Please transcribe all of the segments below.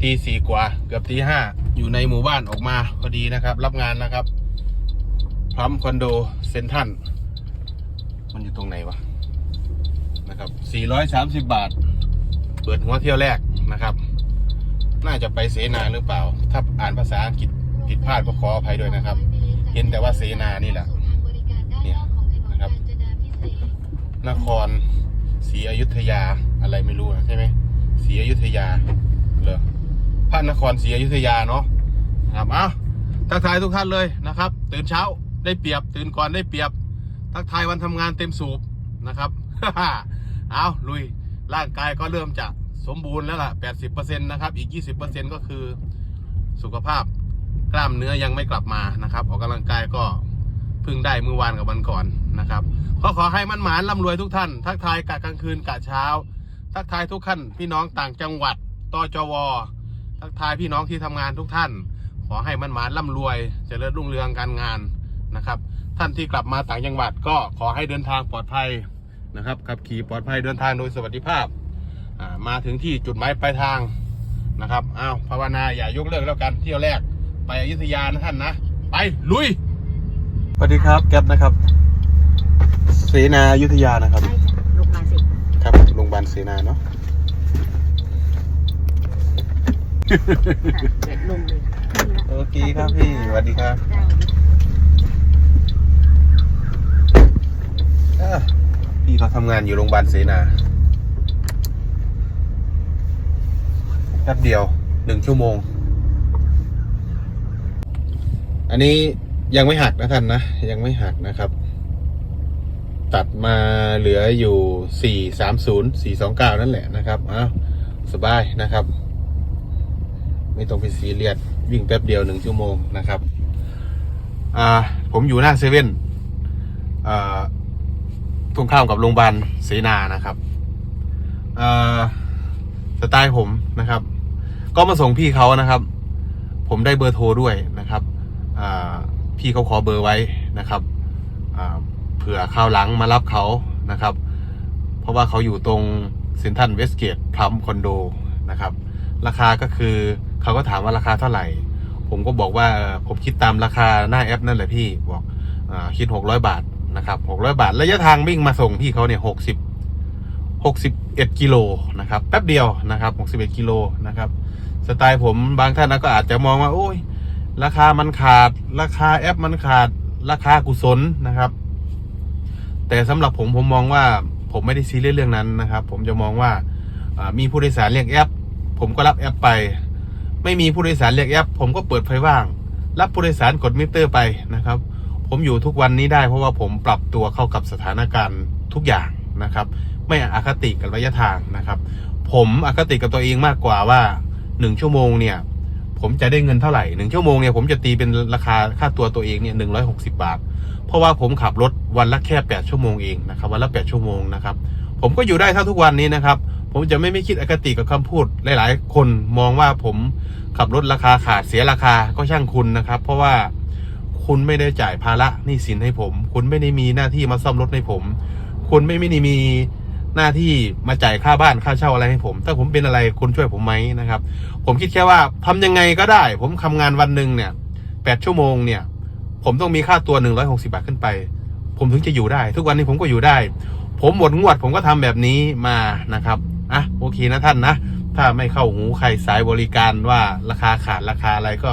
ตีสี่กว่าเกือบตีห้าอยู่ในหมู่บ้านออกมาพอดีนะครับ รับงานนะครับพร้อมคอนโดเซนทันมันอยู่ตรงไหนวะนะครับสี่ร้อยสามสิบบาท เปิดหัวเที่ยวแรกนะครับ น่าจะไปเสนาหรือเปล่า ถ้าอ่านภาษาอังกฤษผิดพลาดก็ขออภัยด้วยนะครับ เห็นแต่ว่าเสนานี่แหละเนี่ยนะครับ นครศรีอยุธยาอะไรไม่รู้นะใช่ไหม ศรีอยุธยาเหรอพระนครศรีอยุธยาเนาะนะครับเอ้าทักทายทุกท่านเลยนะครับ ตื่นเช้าได้เปรียบ ตื่นก่อนได้เปรียบ ทักทายวันทำงานเต็มสูบนะครับเอาลุยร่างกายก็เริ่มจะสมบูรณ์แล้วล่ะ 80%นะครับ อีก 20%ก็คือสุขภาพกล้ามเนื้อยังไม่กลับมานะครับ ออกกำลังกายก็เพิ่งได้เมื่อวานกับวันก่อนนะครับก็ขอให้มันหมานร่ำรวยทุกท่าน ทักทายกะกลางคืนกะเช้า ทักทายทุกท่านพี่น้องต่างจังหวัดตจว ทักทายพี่น้องที่ทำงานทุกท่าน ขอให้มันหมานร่ำรวยเจริญรุ่งเรืองการงานนะครับ ท่านที่กลับมาต่างจังหวัดก็ขอให้เดินทางปลอดภัยนะครับขับขี่ปลอดภัยเดินทางโดยสวัสดิภาพมาถึงที่จุดหมายปลายทางนะครับอ้าวภาวนาอย่ายกเลิกแล้วกันเที่ยวแรกไปอยุธยานะท่านนะไปลุยสวัสดีครับแก๊ปนะครับเสนาอยุธยานะครับาบาลเสนาเนาะค่ะเด็ดลงเลยนี่นะโอเคครับพี่สวัสดีครับได้อะพี่เขาทำงานอยู่โรงพยาบาลเสนาแป๊บเดียวหนึ่งชั่วโมง อันนี้ยังไม่หักนะท่านนะ ยังไม่หักนะครับ ตัดมาเหลืออยู่สี่สามศูนย์สี่สองเก้านั่นแหละนะครับอ้าวสบายนะครับ ไม่ต้องไปซีเรียสวิ่งแป๊บเดียวหนึ่งชั่วโมงนะครับ อ่า ผมอยู่หน้าเซเว่นอ่าตรงข้ามกับโรงพยาบาลเสนานะครับอ่อสไตล์ผมนะครับ ก็มาส่งพี่เขานะครับ ผมได้เบอร์โทรด้วยนะครับ อ่า พี่เขาขอเบอร์ไว้นะครับ อ่า เผื่อข้าวหลังมารับเขานะครับ เพราะว่าเขาอยู่ตรงเซนทันเวสเกตพลัมคอนโดนะครับ ราคาก็คือเขาก็ถามว่าราคาเท่าไหร่ ผมก็บอกว่าผมคิดตามราคาหน้าแอปนั่นแหละพี่บอกอคิดหกร้อยบาทนะครับหกร้อยบาทระยะทางวิ่งมาส่งพี่เขาเนี่ยหกสิบหกสิบเอ็ดกิโลนะครับแป๊บเดียวนะครับหกสิบเอ็ดกิโลนะครับสไตล์ผมบางท่านนะก็อาจจะมองว่าโอ้ยราคามันขาด ราคาแอปมันขาด ราคากุศลนะครับ แต่สำหรับผมผมมองว่าผมไม่ได้ซีเรียสเรื่องนั้นนะครับ ผมจะมองว่ามีผู้โดยสารเรียกแอป ผมก็รับแอปไป ไม่มีผู้โดยสารเรียกแอป ผมก็เปิดไฟว่าง รับผู้โดยสารกดมิเตอร์ไปนะครับ ผมอยู่ทุกวันนี้ได้เพราะว่าผมปรับตัวเข้ากับสถานการณ์ทุกอย่างนะครับ ไม่อคติกับระยะทางนะครับ ผมอคติกับตัวเองมากกว่าว่าหนึ่งชั่วโมงเนี่ย ผมจะได้เงินเท่าไหร่หนึ่งชั่วโมงเนี่ยผมจะตีเป็นราคาค่าตัวตัวเองเนี่ยหนึ่งร้อยหกสิบาท เพราะว่าผมขับรถวันละแค่แปดชั่วโมงเองนะครับวันละแปดชั่วโมงนะครับผมก็อยู่ได้เท่าทุกวันนี้นะครับ ผมจะไม่ไม่คิดอคติกับคำพูดหลาย ๆ คนมองว่าผมขับรถราคาขาดเสียราคาก็ช่างคุณนะครับ เพราะว่าคุณไม่ได้จ่ายภาระหนี้สินให้ผม คุณไม่ได้มีหน้าที่มาซ่อมรถให้ผม คุณไม่ไม่ได้มี หน้าที่มาจ่ายค่าบ้านค่าเช่าอะไรให้ผม ถ้าผมเป็นอะไรคุณช่วยผมไหมนะครับ ผมคิดแค่ว่าทำยังไงก็ได้ ผมทำงานวันหนึ่งเนี่ยแปดชั่วโมงเนี่ย ผมต้องมีค่าตัวหนึ่งร้อยหกสิบาทขึ้นไป ผมถึงจะอยู่ได้ ทุกวันนี้ผมก็อยู่ได้ ผมหมดงวด ผมก็ทำแบบนี้มานะครับอะโอเคนะท่านนะ ถ้าไม่เข้าหูใครสายบริการว่าราคาขาดราคาอะไรก็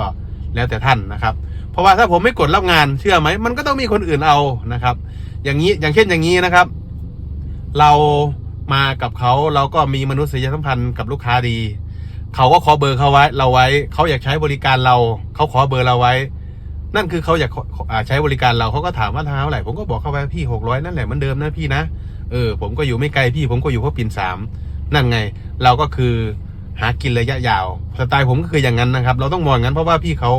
แล้วแต่ท่านนะครับ เพราะว่าถ้าผมไม่กดรับงานเชื่อไหมมันก็ต้องมีคนอื่นเอานะครับ อย่างนี้อย่างเช่นอย่างนี้นะครับ เรามากับเขาเราก็มีมนุษยสัมพันธ์กับลูกค้าดี เขาก็ขอเบอร์เขาไว้ เราไว้ เขาอยากใช้บริการเรา เขาขอเบอร์เราไว้ นั่นคือเขาอยากใช้บริการเราเขาก็ถามว่าเท่าไหร่ผมก็บอกเขาไปพี่หกร้อยนั่นแหละเหมือนเดิมนะพี่นะเออผมก็อยู่ไม่ไกลพี่ผมก็อยู่พระปิ่นสามนั่นไง เราก็คือหากินระยะยาวสไตล์ผมก็คืออย่างนั้นนะครับ เราต้องมองงั้นเพราะว่าพี่เขา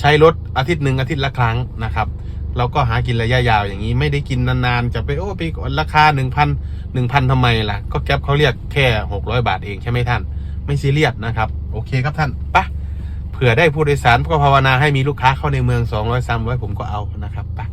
ใช้รถอาทิตย์หนึ่งอาทิตย์ละครั้งนะครับ เราก็หากินระยะยาวอย่างนี้ไม่ได้กินนานๆจะไปโอ้ไปราคาหนึ่งพันหนึ่งพันทำไมล่ะ ก็แก๊ปเขาเรียกแค่หกร้อยบาทเองใช่ไหมท่าน ไม่ซีเรียสนะครับ โอเคครับท่านปะเผื่อได้ผู้โดยสารก็ภาวนาให้มีลูกค้าเข้าในเมืองสองร้อยสามร้อยผมก็เอานะครับปะ